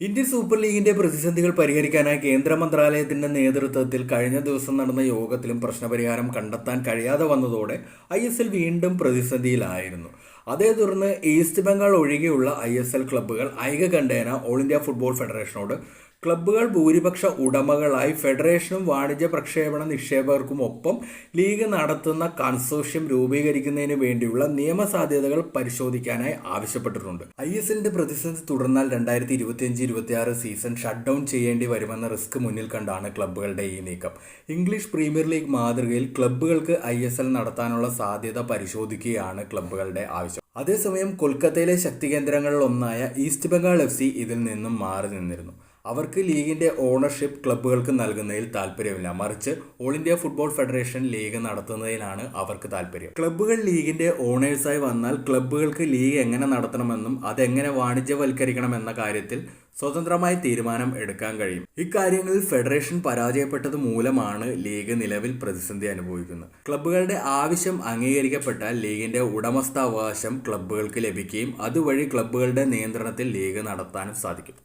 Indian super ലീഗിന്റെ പ്രതിസന്ധികൾ പരിഹരിക്കാനായി കേന്ദ്ര മന്ത്രാലയത്തിന്റെ നേതൃത്വത്തിൽ കഴിഞ്ഞ ദിവസം നടന്ന യോഗത്തിലും പ്രശ്നപരിഹാരം കണ്ടെത്താൻ കഴിയാതെ വന്നതോടെ ഐ എസ് എൽ വീണ്ടും പ്രതിസന്ധിയിലായിരുന്നു. അതേ തുടർന്ന് ഈസ്റ്റ് ബംഗാൾ ഒഴികെയുള്ള ഐ എസ് എൽ ക്ലബ്ബുകൾ ഐകകണ്ഠേന ഓൾ ഇന്ത്യ ഫുട്ബോൾ ഫെഡറേഷനോട് ക്ലബ്ബുകൾ ഭൂരിപക്ഷ ഉടമകളായി ഫെഡറേഷനും വാണിജ്യ പ്രക്ഷേപണ നിക്ഷേപകർക്കും ഒപ്പം ലീഗ് നടത്തുന്ന കൺസോഷ്യം രൂപീകരിക്കുന്നതിന് വേണ്ടിയുള്ള നിയമസാധ്യതകൾ പരിശോധിക്കാനായി ആവശ്യപ്പെട്ടിട്ടുണ്ട്. ഐ പ്രതിസന്ധി തുടർന്നാൽ രണ്ടായിരത്തി ഇരുപത്തിയഞ്ച് ഇരുപത്തിയാറ് സീസൺ ഷട്ട് ഡൗൺ ചെയ്യേണ്ടി വരുമെന്ന റിസ്ക് മുന്നിൽ കണ്ടാണ് ക്ലബ്ബുകളുടെ ഈ നീക്കം. ഇംഗ്ലീഷ് പ്രീമിയർ ലീഗ് മാതൃകയിൽ ക്ലബ്ബുകൾക്ക് ഐ നടത്താനുള്ള സാധ്യത പരിശോധിക്കുകയാണ് ക്ലബ്ബുകളുടെ ആവശ്യം. അതേസമയം കൊൽക്കത്തയിലെ ശക്തി കേന്ദ്രങ്ങളിൽ ഒന്നായ ഈസ്റ്റ് ബംഗാൾ എഫ് സി ഇതിൽ നിന്നും മാറി നിന്നിരുന്നു. അവർക്ക് ലീഗിന്റെ ഓണർഷിപ്പ് ക്ലബ്ബുകൾക്ക് നൽകുന്നതിൽ താല്പര്യമില്ല മറിച്ച് all India football federation league നടത്തുന്നതിലാണ് അവർക്ക് താല്പര്യം ക്ലബ്ബുകൾ ലീഗിന്റെ ഓണേഴ്സായി വന്നാൽ ക്ലബ്ബുകൾക്ക് ലീഗ് എങ്ങനെ നടത്തണമെന്നും അതെങ്ങനെ വാണിജ്യവൽക്കരിക്കണമെന്ന കാര്യത്തിൽ സ്വതന്ത്രമായി തീരുമാനം എടുക്കാൻ കഴിയും. ഇക്കാര്യങ്ങളിൽ ഫെഡറേഷൻ പരാജയപ്പെട്ടത് മൂലമാണ് ലീഗ് നിലവിൽ പ്രതിസന്ധി അനുഭവിക്കുന്നത്. ക്ലബ്ബുകളുടെ ആവശ്യം അംഗീകരിക്കപ്പെട്ടാൽ ലീഗിന്റെ ഉടമസ്ഥാവകാശം ക്ലബ്ബുകൾക്ക് ലഭിക്കുകയും അതുവഴി ക്ലബ്ബുകളുടെ നിയന്ത്രണത്തിൽ ലീഗ് നടത്താനും സാധിക്കും.